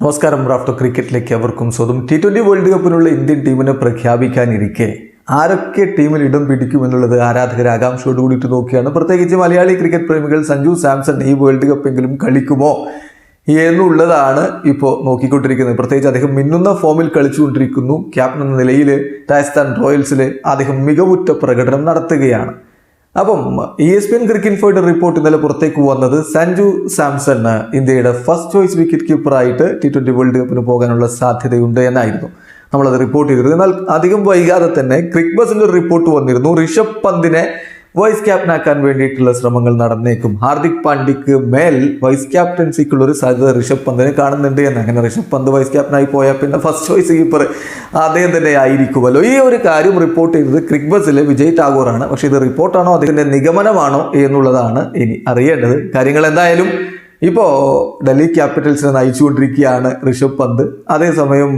നമസ്കാരം. റാഫ്റ്റോ ക്രിക്കറ്റിലേക്ക് അവർക്കും സ്വന്തം ടി ട്വന്റി വേൾഡ് കപ്പിനുള്ള ഇന്ത്യൻ ടീമിനെ പ്രഖ്യാപിക്കാനിരിക്കെ ആരൊക്കെ ടീമിൽ ഇടം പിടിക്കുമെന്നുള്ളത് ആരാധകർ ആകാംക്ഷയോട് കൂടിയിട്ട് നോക്കിയാണ് പ്രത്യേകിച്ച് മലയാളി ക്രിക്കറ്റ് പ്രേമികൾ സഞ്ജു സാംസൺ ഈ വേൾഡ് കപ്പെങ്കിലും കളിക്കുമോ എന്നുള്ളതാണ് ഇപ്പോൾ നോക്കിക്കൊണ്ടിരിക്കുന്നത്. പ്രത്യേകിച്ച് അദ്ദേഹം മിന്നുന്ന ഫോമിൽ കളിച്ചുകൊണ്ടിരിക്കുന്നു. ക്യാപ്റ്റൻ എന്ന നിലയിൽ രാജസ്ഥാൻ റോയൽസിൽ അദ്ദേഹം മികവുറ്റ പ്രകടനം നടത്തുകയാണ്. അപ്പം E S P N cricket ഇൻഫോയുടെ report ഇന്നലെ പുറത്തേക്ക് വന്നത് സഞ്ജു സാംസൺ ഇന്ത്യയുടെ ഫസ്റ്റ് ചോയ്സ് വിക്കറ്റ് കീപ്പറായിട്ട് ടി ട്വന്റി വേൾഡ് കപ്പിന് പോകാനുള്ള സാധ്യതയുണ്ട് എന്നായിരുന്നു നമ്മളത് റിപ്പോർട്ട് ചെയ്തിരുന്നു എന്നാൽ അധികം വൈകാതെ തന്നെ ക്രിക് ബസിന്റെ ഒരു റിപ്പോർട്ട് വന്നിരുന്നു. ഋഷഭ് പന്തിനെ വൈസ് ക്യാപ്റ്റനാക്കാൻ വേണ്ടിയിട്ടുള്ള ശ്രമങ്ങൾ നടന്നേക്കും. ഹാർദിക് പാണ്ഡ്യക്ക് മേൽ വൈസ് ക്യാപ്റ്റൻസിക്കുള്ള ഒരു സാധ്യത ഋഷഭ് പന്തിനെ കാണുന്നുണ്ട് എന്ന്. അങ്ങനെ ഋഷഭ് പന്ത് വൈസ് ക്യാപ്റ്റനായി പോയാൽ പിന്നെ ഫസ്റ്റ് ചോയ്സ് കീപ്പർ അദ്ദേഹം തന്നെ ആയിരിക്കുമല്ലോ. ഈ ഒരു കാര്യം റിപ്പോർട്ട് ചെയ്തത് ക്രിക്ബസിലെ വിജയ് ടാഗോറാണ്. പക്ഷേ ഇത് റിപ്പോർട്ടാണോ അദ്ദേഹത്തിന്റെ നിഗമനമാണോ എന്നുള്ളതാണ് ഇനി അറിയേണ്ടത്. കാര്യങ്ങൾ എന്തായാലും ഇപ്പോൾ ഡൽഹി ക്യാപിറ്റൽസിനെ നയിച്ചുകൊണ്ടിരിക്കുകയാണ് ഋഷഭ് പന്ത്. അതേസമയം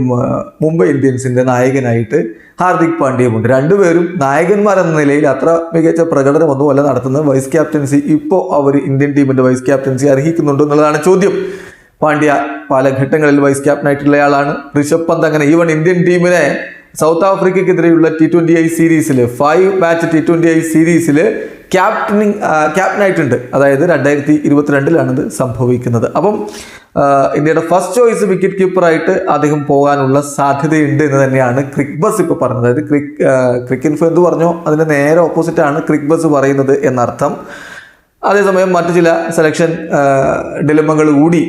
മുംബൈ ഇന്ത്യൻസിന്റെ നായകനായിട്ട് ഹാർദിക് പാണ്ഡ്യമുണ്ട് രണ്ടുപേരും നായകന്മാരെന്ന നിലയിൽ അത്ര മികച്ച പ്രകടനമൊന്നുമല്ല നടത്തുന്നത്. വൈസ് ക്യാപ്റ്റൻസി ഇപ്പോൾ അവർ ഇന്ത്യൻ ടീമിന്റെ വൈസ് ക്യാപ്റ്റൻസി അർഹിക്കുന്നുണ്ടോ എന്നുള്ളതാണ് ചോദ്യം. പാണ്ഡ്യ പല ഘട്ടങ്ങളിൽ വൈസ് ക്യാപ്റ്റനായിട്ടുള്ള ആളാണ്. ഋഷഭ് പന്ത് അങ്ങനെ ഈവൻ ഇന്ത്യൻ ടീമിനെ സൗത്ത് ആഫ്രിക്കയ്ക്കെതിരെയുള്ള ടി ട്വന്റി ഐ സീരീസിൽ five match T twenty I സീരീസിൽ ക്യാപ്റ്റനിങ് ക്യാപ്റ്റനായിട്ടുണ്ട്. അതായത് രണ്ടായിരത്തി ഇരുപത്തിരണ്ടിലാണിത് സംഭവിക്കുന്നത്. അപ്പം ഇന്ത്യയുടെ ഫസ്റ്റ് ചോയ്സ് വിക്കറ്റ് കീപ്പറായിട്ട് അദ്ദേഹം പോകാനുള്ള സാധ്യതയുണ്ട് എന്ന് തന്നെയാണ് ക്രിക് ബസ് ഇപ്പോൾ പറഞ്ഞത്. അതായത് ക്രിക് ക്രിക്ക് ഇൻഫോ എന്ന് പറഞ്ഞോ അതിന് നേരെ ഓപ്പോസിറ്റാണ് ക്രിക് ബസ് പറയുന്നത് എന്നർത്ഥം. അതേസമയം മറ്റു ചില സെലക്ഷൻ ഡിലമകൾ കൂടി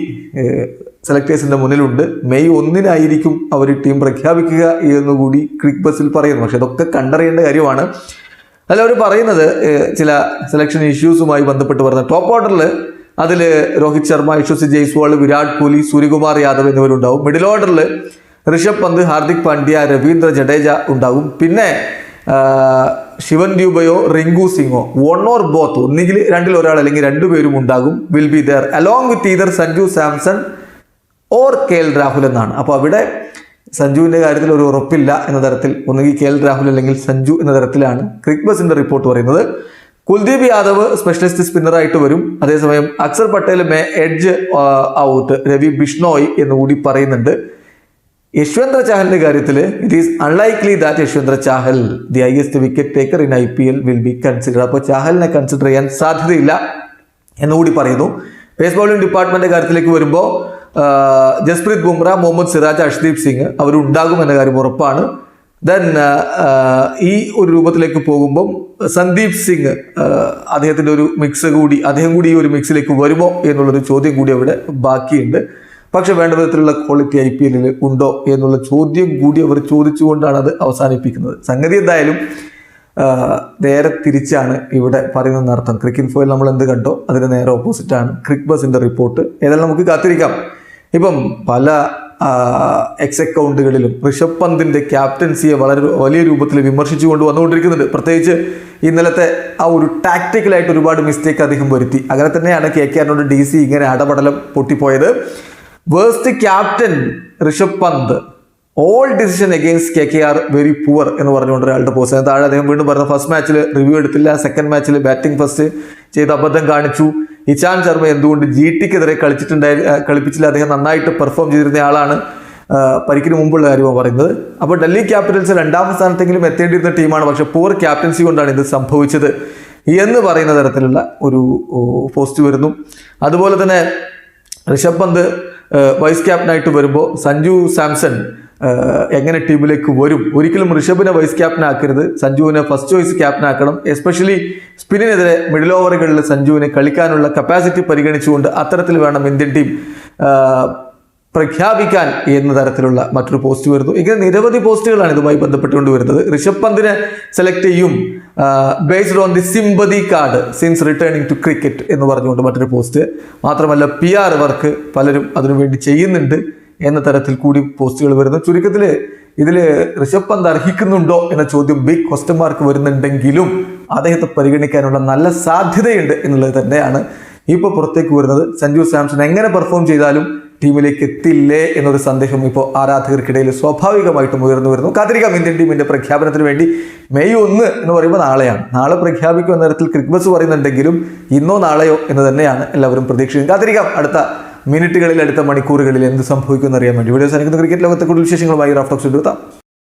സെലക്ടേഴ്സിന്റെ മുന്നിലുണ്ട്. മെയ് ഒന്നിനായിരിക്കും അവർ ടീം പ്രഖ്യാപിക്കുക എന്നുകൂടി ക്രിക് ബസ്സിൽ പറയുന്നു. പക്ഷേ ഇതൊക്കെ കണ്ടറിയേണ്ട കാര്യമാണ്. അതിൽ അവർ പറയുന്നത് ചില സെലക്ഷൻ ഇഷ്യൂസുമായി ബന്ധപ്പെട്ട് പറഞ്ഞ ടോപ്പ് ഓർഡറിൽ അതിൽ രോഹിത് ശർമ്മ യശസ്വി ജയ്സ്വാൾ വിരാട് കോഹ്ലി സൂര്യകുമാർ യാദവ് എന്നിവരുണ്ടാവും. മിഡിൽ ഓർഡറിൽ ഋഷഭ് പന്ത് ഹാർദിക് പാണ്ഡ്യ രവീന്ദ്ര ജഡേജ ഉണ്ടാകും പിന്നെ ശിവൻ ദ്യൂബയോ റിങ്കു സിംഗോ വൺ ഓർ ബോത്ത് ഒന്നുകിൽ രണ്ടിൽ ഒരാൾ അല്ലെങ്കിൽ രണ്ടുപേരും ഉണ്ടാകും will be there along with either Sanju Samson or K L Rahul എന്നാണ്. അപ്പോൾ അവിടെ സഞ്ജുവിന്റെ കാര്യത്തിൽ ഒരു ഉറപ്പില്ല എന്ന തരത്തിൽ ഒന്നുകിൽ കെ എൽ രാഹുൽ അല്ലെങ്കിൽ സഞ്ജു എന്ന തരത്തിലാണ് ക്രിക് റിപ്പോർട്ട് പറയുന്നത്. കുൽദീപ് യാദവ് സ്പെഷ്യലിസ്റ്റ് സ്പിന്നറായിട്ട് വരും. അതേസമയം Axar Patel may edge out Ravi Bishnoi എന്ന് കൂടി പറയുന്നുണ്ട്. യശ്വന്ത്ര ചാഹലിന്റെ കാര്യത്തിൽ it is unlikely that Yuzvendra Chahal the highest wicket taker in I P L will be consider അപ്പോൾ ചാഹലിനെ കൺസിഡർ ചെയ്യാൻ സാധ്യതയില്ല എന്നുകൂടി പറയുന്നു. പേസ് ബോളിംഗ് കാര്യത്തിലേക്ക് വരുമ്പോൾ ജസ്പ്രീത് ബുംറ മുഹമ്മദ് സിറാജ് അഷ്ദീപ് സിംഗ് അവരുണ്ടാകും എന്ന കാര്യം ഉറപ്പാണ്. ദെൻ ഈ ഒരു രൂപത്തിലേക്ക് പോകുമ്പം സന്ദീപ് സിംഗ് അദ്ദേഹത്തിന്റെ ഒരു മിക്സ് കൂടി അദ്ദേഹം കൂടി ഈ ഒരു മിക്സിലേക്ക് വരുമോ എന്നുള്ളൊരു ചോദ്യം കൂടി അവിടെ ബാക്കിയുണ്ട്. പക്ഷേ വേണ്ട വിധത്തിലുള്ള ക്വാളിറ്റി ഐ പി എല്ലിൽ ഉണ്ടോ എന്നുള്ള ചോദ്യം കൂടി അവർ ചോദിച്ചുകൊണ്ടാണ് അത് അവസാനിപ്പിക്കുന്നത്. സംഗതി എന്തായാലും നേരെ തിരിച്ചാണ് ഇവിടെ പറയുന്നതെന്ന് അർത്ഥം ക്രിക്കറ്റ് ഫോയിൽ നമ്മൾ എന്ത് കണ്ടോ? അതിന് നേരെ ഓപ്പോസിറ്റാണ് ക്രിക്ക് ബസിന്റെ റിപ്പോർട്ട് ഏതായാലും നമുക്ക് കാത്തിരിക്കാം. ഇപ്പം പല എക്സ് അക്കൗണ്ടുകളിലും ഋഷഭ് പന്തിന്റെ ക്യാപ്റ്റൻസിയെ വളരെ വലിയ രൂപത്തിൽ വിമർശിച്ചു കൊണ്ട് വന്നുകൊണ്ടിരിക്കുന്നുണ്ട്. പ്രത്യേകിച്ച് ഇന്നലത്തെ ആ ഒരു ടാക്ടിക്കലായിട്ട് ഒരുപാട് മിസ്റ്റേക്ക് അദ്ദേഹം വരുത്തി. അങ്ങനെ തന്നെയാണ് കെ കെ ആറിനോട് ഡി സി ഇങ്ങനെ അടപടലം പൊട്ടിപ്പോയത്. Worst captain Rishabh Pant all decision against K K R very poor എന്ന് പറഞ്ഞുകൊണ്ട് ഒരാളുടെ പോസ്റ്റ് താഴെ അദ്ദേഹം വീണ്ടും പറഞ്ഞ ഫസ്റ്റ് മാച്ചിൽ റിവ്യൂ എടുത്തില്ല. സെക്കൻഡ് മാച്ചിൽ ബാറ്റിംഗ് ഫസ്റ്റ് ചെയ്ത് അബദ്ധം കാണിച്ചു. ഇച്ചാൻ ശർമ്മ എന്തുകൊണ്ട് ജി ടിക്കെതിരെ കളിച്ചിട്ടുണ്ടായി കളിപ്പിച്ചില്ല? അദ്ദേഹം നന്നായിട്ട് പെർഫോം ചെയ്തിരുന്ന ആളാണ്. പരിക്കിന് മുമ്പുള്ള കാര്യമാണ് പറയുന്നത്. അപ്പോൾ ഡൽഹി ക്യാപിറ്റൽസ് രണ്ടാം സ്ഥാനത്തെങ്കിലും എത്തേണ്ടിയിരുന്ന ടീമാണ്. പക്ഷേ പൂർ ക്യാപ്റ്റൻസി കൊണ്ടാണ് ഇത് സംഭവിച്ചത് എന്ന് പറയുന്ന തരത്തിലുള്ള ഒരു പോസ്റ്റ് വരുന്നു. അതുപോലെ തന്നെ ഋഷഭ് പന്ത് വൈസ് ക്യാപ്റ്റനായിട്ട് വരുമ്പോൾ സഞ്ജു സാംസൺ എങ്ങനെ ടീമിലേക്ക് വരും? ഒരിക്കലും ഋഷഭിനെ വൈസ് ക്യാപ്റ്റൻ ആക്കരുത്. സഞ്ജുവിനെ ഫസ്റ്റ് ചോയ്സ് ക്യാപ്റ്റൻ ആക്കണം. എസ്പെഷ്യലി സ്പിന്നിനെതിരെ മിഡിൽ ഓവറുകളിൽ സഞ്ജുവിനെ കളിക്കാനുള്ള കപ്പാസിറ്റി പരിഗണിച്ചുകൊണ്ട് അത്തരത്തിൽ വേണം ഇന്ത്യൻ ടീം പ്രഖ്യാപിക്കാൻ എന്ന തരത്തിലുള്ള മറ്റൊരു പോസ്റ്റ് വരുന്നു. ഇങ്ങനെ നിരവധി പോസ്റ്റുകളാണ് ഇതുമായി ബന്ധപ്പെട്ടുകൊണ്ട് വരുന്നത്. ഋഷഭ് പന്തിനെ സെലക്ട് ചെയ്യും. Based on the sympathy card since returning to cricket എന്ന് പറഞ്ഞുകൊണ്ട് മറ്റൊരു പോസ്റ്റ് മാത്രമല്ല പി വർക്ക് പലരും അതിനുവേണ്ടി ചെയ്യുന്നുണ്ട്. എന്ന തരത്തിൽ കൂടി പോസ്റ്റുകൾ വരുന്നു. ചുരുക്കത്തിൽ ഇതിൽ ഋഷഭ് പന്ത് അർഹിക്കുന്നുണ്ടോ എന്ന ചോദ്യം ബിഗ് ക്വസ്റ്റ്യൻ മാർക്ക് വരുന്നുണ്ടെങ്കിലും അദ്ദേഹത്തെ പരിഗണിക്കാനുള്ള നല്ല സാധ്യതയുണ്ട് എന്നുള്ളത് തന്നെയാണ് ഇപ്പോൾ പുറത്തേക്ക് വരുന്നത്. സഞ്ജു സാംസൺ എങ്ങനെ പെർഫോം ചെയ്താലും ടീമിലേക്ക് എത്തില്ലേ എന്നൊരു സന്ദേഹം ഇപ്പോൾ ആരാധകർക്കിടയിൽ സ്വാഭാവികമായിട്ടും ഉയർന്നു വരുന്നു. കാത്തിരിക്കാം. ഇന്ത്യൻ ടീമിന്റെ പ്രഖ്യാപനത്തിന് വേണ്ടി മെയ് ഒന്ന് എന്ന് പറയുമ്പോൾ നാളെയാണ്. നാളെ പ്രഖ്യാപിക്കുമെന്ന തരത്തിൽ ക്രിക്ബസ് പറയുന്നുണ്ടെങ്കിലും ഇന്നോ നാളെയോ എന്ന് തന്നെയാണ് എല്ലാവരും പ്രതീക്ഷിക്കുന്നത്. കാത്തിരിക്കാം. അടുത്ത മിനിറ്റുകളിൽ അടുത്ത മണിക്കൂറുകളിൽ എന്ത് സംഭവിക്കുമെന്ന് അറിയാൻ വേണ്ടി. വീഡിയോ സാധിക്കുന്ന ക്രിക്കറ്റ് ലോകത്തെ കൂടുതൽ വിശേഷങ്ങളുമായി റാഫ്റ്റോക്സ് എടുത്താം